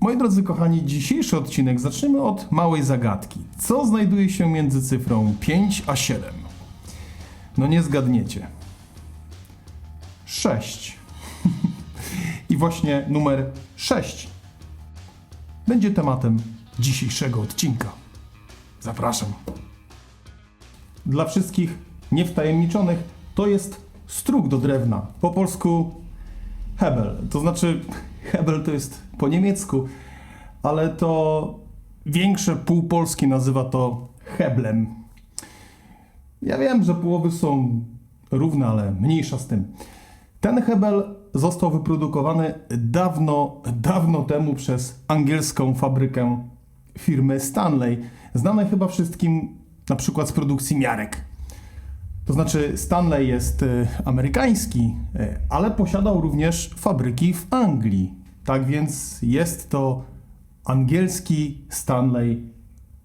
Moi drodzy kochani, dzisiejszy odcinek zaczniemy od małej zagadki. Co znajduje się między cyfrą 5 a 7? No nie zgadniecie. 6. I właśnie numer 6 będzie tematem dzisiejszego odcinka. Zapraszam. Dla wszystkich niewtajemniczonych to jest struk do drewna. Po polsku hebel. To znaczy hebel to jest po niemiecku, ale to większe pół Polski nazywa to heblem. Ja wiem, że połowy są równe, ale mniejsza z tym. Ten hebel został wyprodukowany dawno, dawno temu przez angielską fabrykę firmy Stanley, znanej chyba wszystkim na przykład z produkcji miarek. To znaczy Stanley jest e, amerykański, e, ale posiadał również fabryki w Anglii. Tak więc jest to angielski Stanley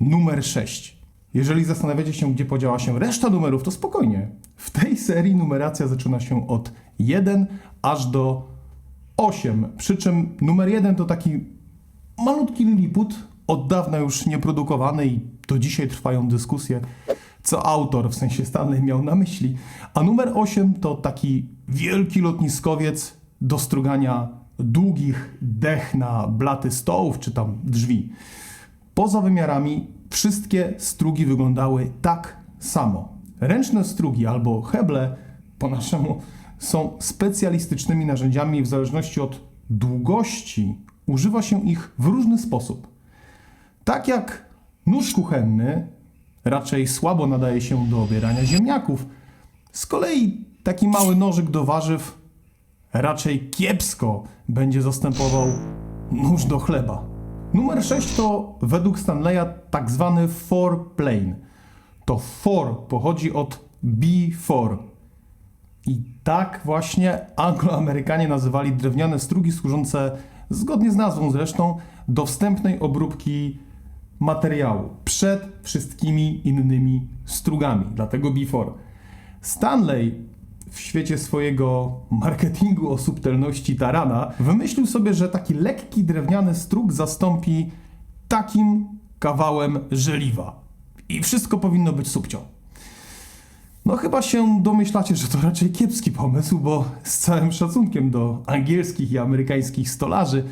numer 6. Jeżeli zastanawiacie się, gdzie podziała się reszta numerów, to spokojnie. W tej serii numeracja zaczyna się od 1 aż do 8. Przy czym numer 1 to taki malutki liliput, od dawna już nieprodukowany i do dzisiaj trwają dyskusje, co autor, w sensie Stanley, miał na myśli. A numer 8 to taki wielki lotniskowiec do strugania długich dech na blaty stołów czy tam drzwi. Poza wymiarami wszystkie strugi wyglądały tak samo. Ręczne strugi albo heble po naszemu są specjalistycznymi narzędziami i w zależności od długości używa się ich w różny sposób. Tak jak nóż kuchenny raczej słabo nadaje się do obierania ziemniaków, z kolei taki mały nożyk do warzyw raczej kiepsko będzie zastępował nóż do chleba. Numer 6 to według Stanleya tak zwany four plane. To four pochodzi od B4. I tak właśnie Angloamerykanie nazywali drewniane strugi służące, zgodnie z nazwą zresztą, do wstępnej obróbki materiału przed wszystkimi innymi strugami, dlatego B4. Stanley w świecie swojego marketingu o subtelności tarana wymyślił sobie, że taki lekki drewniany strug zastąpi takim kawałem żeliwa. I wszystko powinno być subcią. No chyba się domyślacie, że to raczej kiepski pomysł, bo z całym szacunkiem do angielskich i amerykańskich stolarzy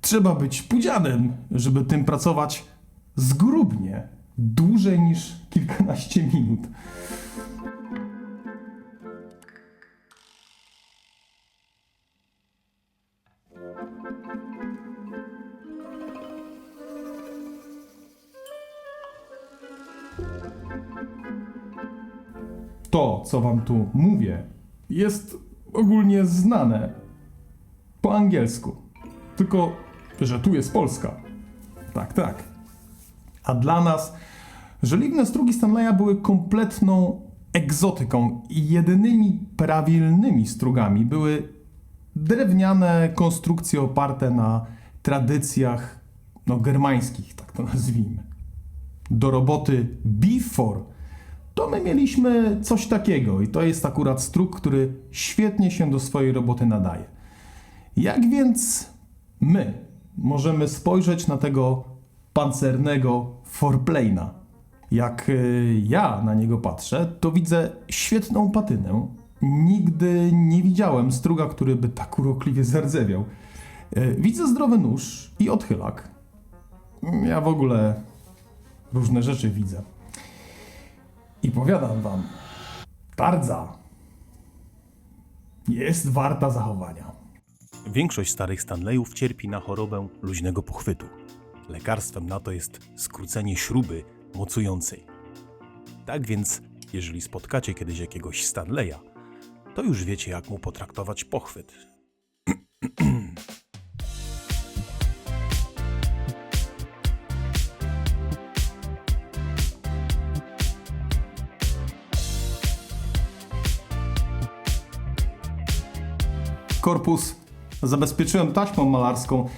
trzeba być pudzianem, żeby tym pracować zgrubnie, dłużej niż kilkanaście minut. To, co wam tu mówię, jest ogólnie znane po angielsku. Tylko, że tu jest Polska. Tak, tak. A dla nas żeliwne strugi Stanleya były kompletną egzotyką i jedynymi prawilnymi strugami były drewniane konstrukcje oparte na tradycjach no, germańskich, tak to nazwijmy. Do roboty B4 to my mieliśmy coś takiego i to jest akurat strug, który świetnie się do swojej roboty nadaje. Jak więc my możemy spojrzeć na tego pancernego forplane'a? Jak y, ja na niego patrzę, to widzę świetną patynę. Nigdy nie widziałem struga, który by tak urokliwie zardzewiał. Y, Widzę zdrowy nóż i odchylak. Ja w ogóle różne rzeczy widzę. I powiadam wam, tardza jest warta zachowania. Większość starych Stanleyów cierpi na chorobę luźnego pochwytu. Lekarstwem na to jest skrócenie śruby mocującej. Tak więc, jeżeli spotkacie kiedyś jakiegoś Stanleya, to już wiecie, jak mu potraktować pochwyt. Korpus zabezpieczyłem taśmą malarską.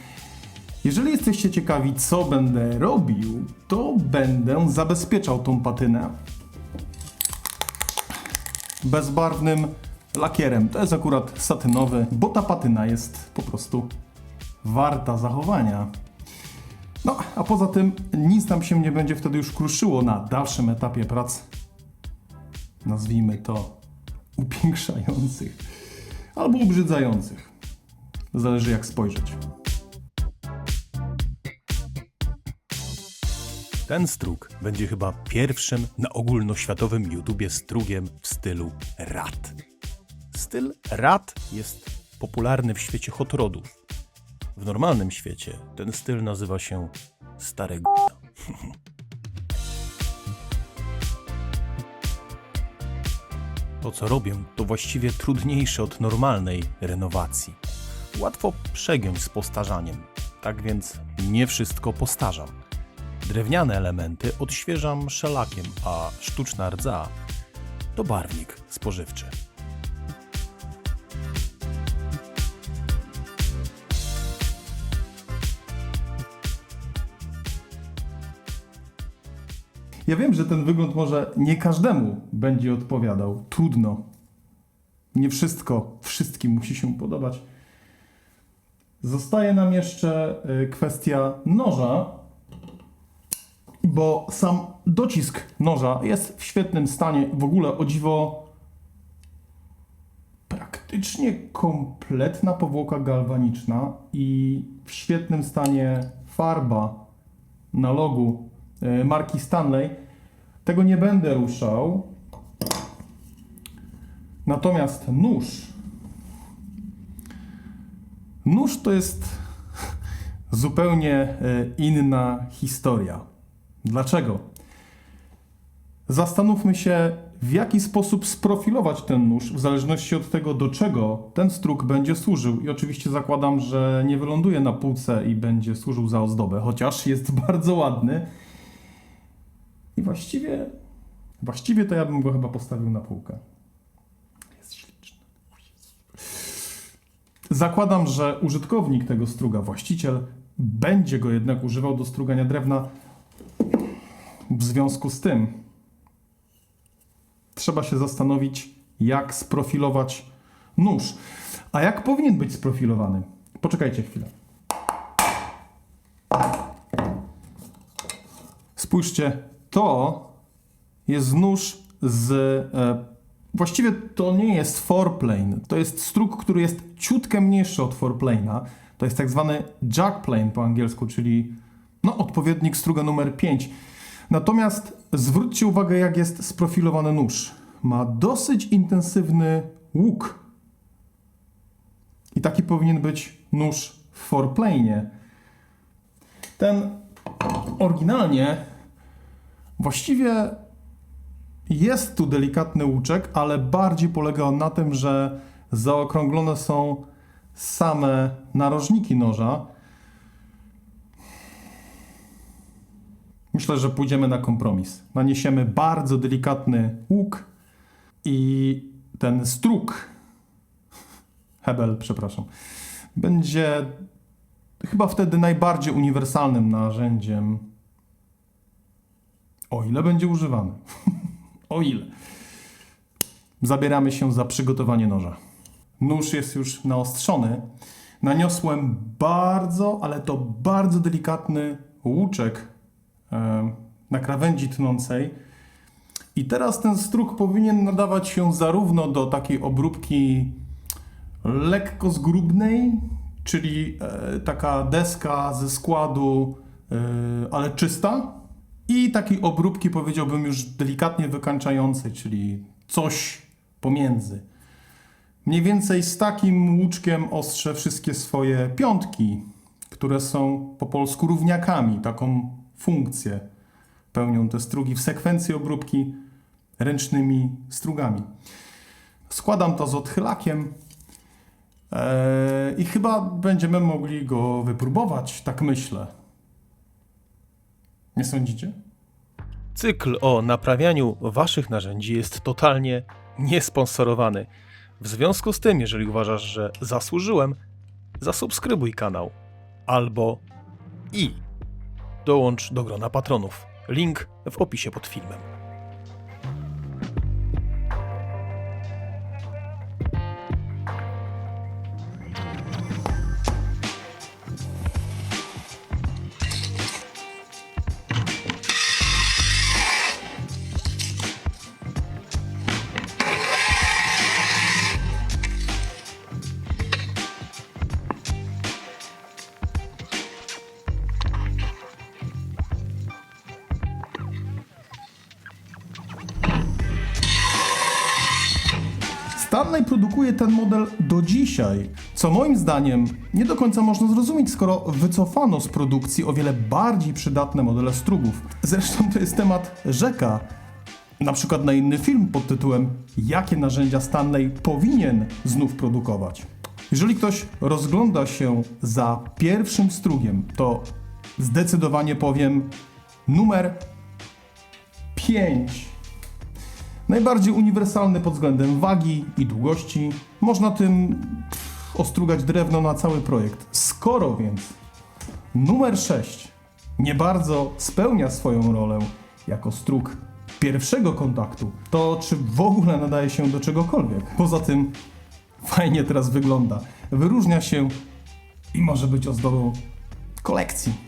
Jeżeli jesteście ciekawi, co będę robił, to będę zabezpieczał tą patynę bezbarwnym lakierem. To jest akurat satynowy, bo ta patyna jest po prostu warta zachowania. No, a poza tym nic nam się nie będzie wtedy już kruszyło na dalszym etapie prac, nazwijmy to upiększających albo ubrzydzających. Zależy jak spojrzeć. Ten strug będzie chyba pierwszym na ogólnoświatowym YouTubie strugiem w stylu rad. Styl rad jest popularny w świecie hot rodów. W normalnym świecie ten styl nazywa się stare To co robię to właściwie trudniejsze od normalnej renowacji. Łatwo przegiąć z postarzaniem, tak więc nie wszystko postarzam. Drewniane elementy odświeżam szelakiem, a sztuczna rdza to barwnik spożywczy. Ja wiem, że ten wygląd może nie każdemu będzie odpowiadał. Trudno. Nie wszystko wszystkim musi się podobać. Zostaje nam jeszcze y, kwestia noża, bo sam docisk noża jest w świetnym stanie. W ogóle o dziwo praktycznie kompletna powłoka galwaniczna i w świetnym stanie farba na logu marki Stanley. Tego nie będę ruszał. Natomiast nóż. Nóż to jest zupełnie e, inna historia. Dlaczego? Zastanówmy się, w jaki sposób sprofilować ten nóż, w zależności od tego, do czego ten struk będzie służył. I oczywiście zakładam, że nie wyląduje na półce i będzie służył za ozdobę, chociaż jest bardzo ładny. I właściwie, właściwie to ja bym go chyba postawił na półkę. Jest śliczny. Zakładam, że użytkownik tego struga, właściciel, będzie go jednak używał do strugania drewna. W związku z tym trzeba się zastanowić, jak sprofilować nóż. A jak powinien być sprofilowany? Poczekajcie chwilę. Spójrzcie, to jest nóż z. E, właściwie to nie jest foreplane. To jest struk, który jest ciutkę mniejszy od foreplane'a. To jest tak zwany jackplane po angielsku, czyli no, odpowiednik struga numer 5. Natomiast zwróćcie uwagę, jak jest sprofilowany nóż. Ma dosyć intensywny łuk. I taki powinien być nóż w foreplane'ie. Ten oryginalnie właściwie jest tu delikatny łuczek, ale bardziej polega on na tym, że zaokrąglone są same narożniki noża. Myślę, że pójdziemy na kompromis. Naniesiemy bardzo delikatny łuk i ten struk, hebel, przepraszam, będzie chyba wtedy najbardziej uniwersalnym narzędziem, o ile będzie używany. o ile. Zabieramy się za przygotowanie noża. Nóż jest już naostrzony. Naniosłem bardzo, ale to bardzo delikatny łuczek e, na krawędzi tnącej. I teraz ten struk powinien nadawać się zarówno do takiej obróbki lekko zgrubnej, czyli e, taka deska ze składu, e, ale czysta, i takiej obróbki powiedziałbym już delikatnie wykańczającej, czyli coś pomiędzy. Mniej więcej z takim łuczkiem ostrzę wszystkie swoje piątki, które są po polsku równiakami, taką funkcję pełnią te strugi w sekwencji obróbki ręcznymi strugami. Składam to z odchylakiem eee, i chyba będziemy mogli go wypróbować, tak myślę. Nie sądzicie? Cykl o naprawianiu waszych narzędzi jest totalnie niesponsorowany. W związku z tym, jeżeli uważasz, że zasłużyłem, zasubskrybuj kanał albo i dołącz do grona patronów. Link w opisie pod filmem. Stanley produkuje ten model do dzisiaj, co moim zdaniem nie do końca można zrozumieć, skoro wycofano z produkcji o wiele bardziej przydatne modele strugów. Zresztą to jest temat rzeka, na przykład na inny film pod tytułem Jakie narzędzia Stanley powinien znów produkować. Jeżeli ktoś rozgląda się za pierwszym strugiem, to zdecydowanie powiem numer 5. Najbardziej uniwersalny pod względem wagi i długości. Można tym ostrugać drewno na cały projekt. Skoro więc numer 6 nie bardzo spełnia swoją rolę jako strug pierwszego kontaktu, to czy w ogóle nadaje się do czegokolwiek? Poza tym fajnie teraz wygląda. Wyróżnia się i może być ozdobą kolekcji.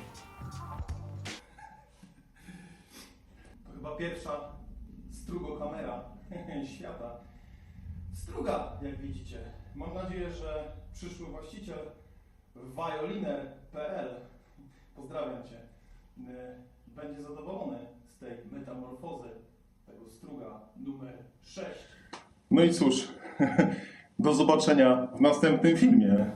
Jak widzicie. Mam nadzieję, że przyszły właściciel violiner.pl pozdrawiam Cię, y, będzie zadowolony z tej metamorfozy tego struga numer 6. No i cóż, do zobaczenia w następnym filmie.